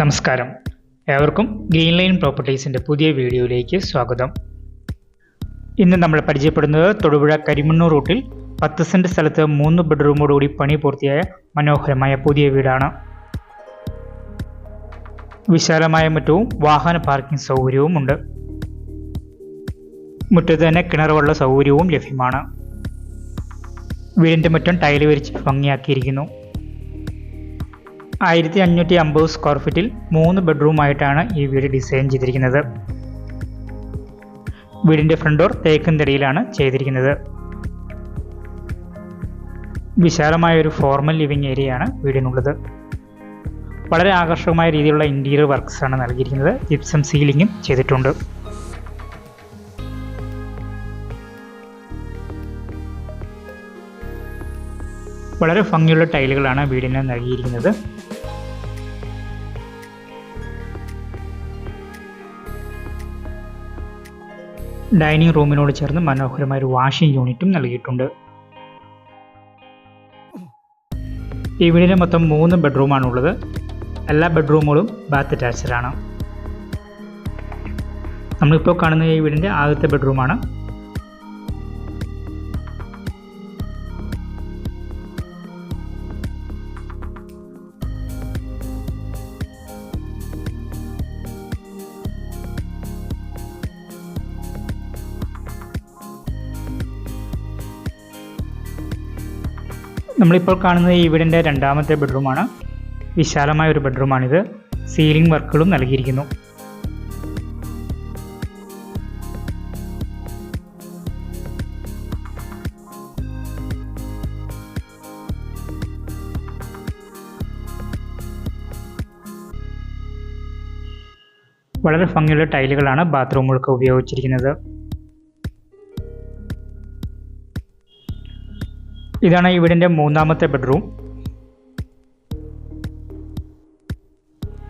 നമസ്കാരം. ഏവർക്കും green line പ്രോപ്പർട്ടീസിന്റെ പുതിയ വീഡിയോയിലേക്ക് സ്വാഗതം. ഇന്ന് നമ്മൾ പരിചയപ്പെടുന്നത് തൊടുപുഴ കരിമണ്ണൂർ റൂട്ടിൽ പത്ത് സെന്റ് സ്ഥലത്ത് മൂന്ന് ബെഡ്റൂമോടുകൂടി പണി പൂർത്തിയായ മനോഹരമായ പുതിയ വീടാണ്. വിശാലമായ മുറ്റവും വാഹന പാർക്കിംഗ് സൗകര്യവും ഉണ്ട്. മുറ്റത്ത് തന്നെ കിണറുവെള്ള സൗകര്യവും ലഭ്യമാണ്. വീടിന്റെ മുറ്റം ടൈൽ വരിച്ച് ഭംഗിയാക്കിയിരിക്കുന്നു. ആയിരത്തി അഞ്ഞൂറ്റി അമ്പത് സ്ക്വയർ ഫീറ്റിൽ മൂന്ന് ബെഡ്റൂം ആയിട്ടാണ് ഈ വീട് ഡിസൈൻ ചെയ്തിരിക്കുന്നത്. വീടിന്റെ ഫ്രണ്ട് ഡോർ തേക്കൻ തടിയിലാണ് ചെയ്തിരിക്കുന്നത്. വിശാലമായ ഒരു ഫോർമൽ ലിവിംഗ് ഏരിയയാണ് വീടിനുള്ളത്. വളരെ ആകർഷകമായ രീതിയിലുള്ള ഇന്റീരിയർ വർക്ക്സ് ആണ് നൽകിയിരിക്കുന്നത്. ജിപ്സം സീലിങ്ങും ചെയ്തിട്ടുണ്ട്. വളരെ ഭംഗിയുള്ള ടൈലുകളാണ് വീടിന് നൽകിയിരിക്കുന്നത്. ഡൈനിങ് റൂമിനോട് ചേർന്ന് മനോഹരമായ ഒരു വാഷിംഗ് യൂണിറ്റും നൽകിയിട്ടുണ്ട്. ഈ വീടിന് മൊത്തം മൂന്ന് ബെഡ്റൂമാണ് ഉള്ളത് എല്ലാ ബെഡ്റൂമുകളും ബാത്ത് അറ്റാച്ച്ഡ് ആണ്. നമ്മളിപ്പോൾ കാണുന്ന ഈ വീടിന്റെ ആദ്യത്തെ ബെഡ്റൂമാണ്. നമ്മളിപ്പോൾ കാണുന്നത് ഈ വീടിന്റെ രണ്ടാമത്തെ ബെഡ്റൂമാണ്. വിശാലമായ ഒരു ബെഡ്റൂമാണിത്. സീലിംഗ് വർക്കുകളും നൽകിയിരിക്കുന്നു. വളരെ ഭംഗിയുള്ള ടൈലുകളാണ് ബാത്റൂമുകൾക്ക് ഉപയോഗിച്ചിരിക്കുന്നത്. ഇതാണ് ഈ വീടിന്റെ മൂന്നാമത്തെ ബെഡ്റൂം.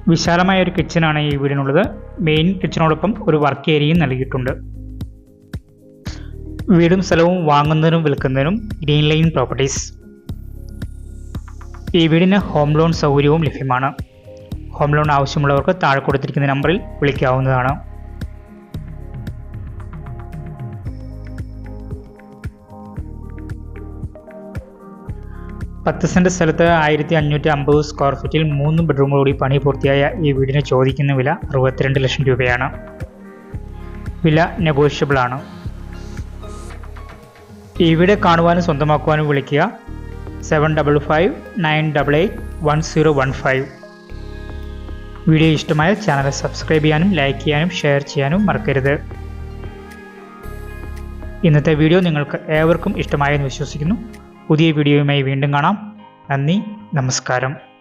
വിശാലമായ ഒരു കിച്ചനാണ് ഈ വീടിനുള്ളത്. മെയിൻ കിച്ചനോടൊപ്പം ഒരു വർക്ക് ഏരിയയും നൽകിയിട്ടുണ്ട്. വീടും സ്ഥലവും വാങ്ങുന്നതിനും വിൽക്കുന്നതിനും ഗ്രീൻ ലൈൻ പ്രോപ്പർട്ടീസ് ഈ വീടിന് ഹോം ലോൺ സൗകര്യവും ലഭ്യമാണ്. ഹോം ലോൺ ആവശ്യമുള്ളവർക്ക് താഴെ കൊടുത്തിരിക്കുന്ന നമ്പറിൽ വിളിക്കാവുന്നതാണ്. പത്ത് സെന്റ് സ്ഥലത്ത് ആയിരത്തി അഞ്ഞൂറ്റി അമ്പത് സ്ക്വയർ ഫീറ്റിൽ മൂന്ന് ബെഡ്റൂമുകളൂടി പണി പൂർത്തിയായ ഈ വീടിന് ചോദിക്കുന്ന വില അറുപത്തിരണ്ട് ലക്ഷം രൂപയാണ്. വില നെഗോഷ്യബിൾ ആണ്. ഈ വീട് കാണുവാനും സ്വന്തമാക്കുവാനും വിളിക്കുക. Seven double five nine double eight one zero one five video ഇഷ്ടമായ ചാനൽ സബ്സ്ക്രൈബ് ചെയ്യാനും ലൈക്ക് ചെയ്യാനും ഷെയർ ചെയ്യാനും മറക്കരുത്. ഇന്നത്തെ വീഡിയോ നിങ്ങൾക്ക് ഏവർക്കും ഇഷ്ടമായെന്ന് വിശ്വസിക്കുന്നു. പുതിയ വീഡിയോയുമായി വീണ്ടും കാണാം. നന്ദി നമസ്കാരം.